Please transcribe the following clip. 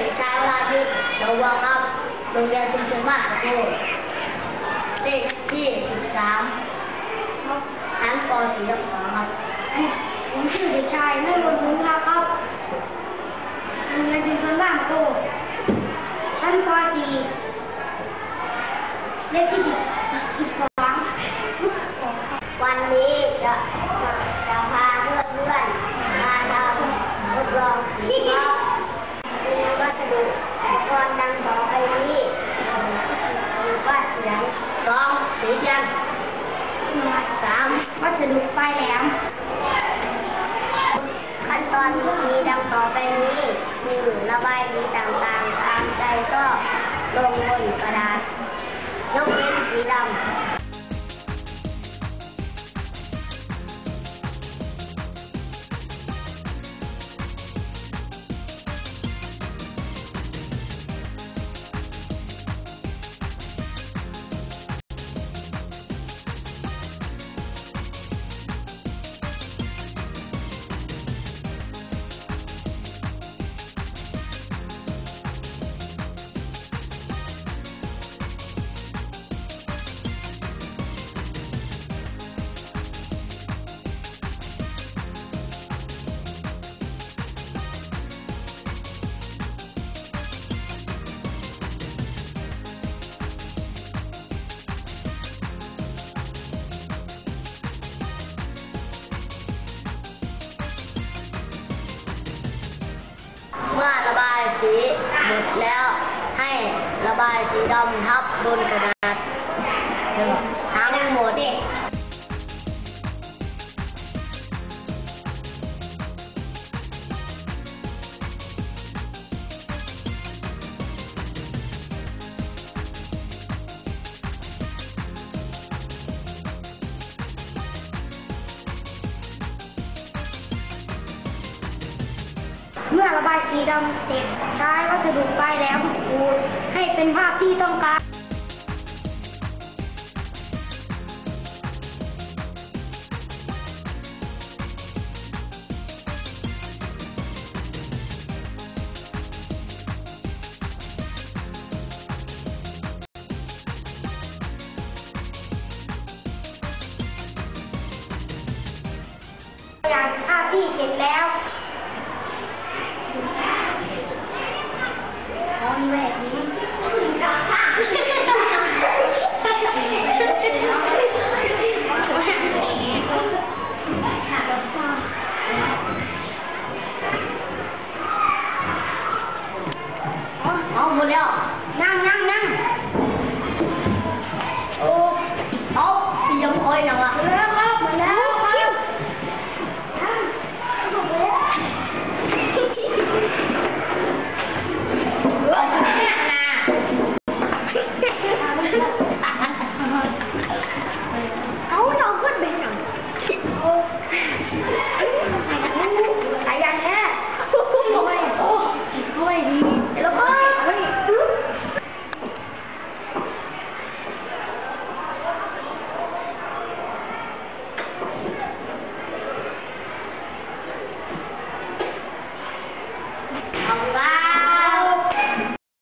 ระวังเรียนชุมชนบ้านตะโกเลขที่สิบสามชั้นป .4 ทับสครับ ผมชื่อเด็กชายนันนท์บุญลาครับโรงเรียนชุมชนบ้านโตชั้นป .4 เลขที่สิบสองวันนี้จะจะพาเพื่อนๆมาทำทดลองสีครับ สดุอุปกรณ์ดังต่อไปนี้คือวาเสียงสองสียันสามวัสดุปลายแหลมขั้นตอนมีดังต่อไปนี้คือระบายสีต่างๆ ตามใจชอบลงบนกระดาษยกเว้นสีดำ หมดแล้วให้ระบายสีดำทับบนกระดาษ เมื่อระบายสีดำเสร็จใช้วัสดุปลายแหลมขูดให้เป็นภาพที่ต้องการอย่างภาพที่เสร็จแล้ว เอาหม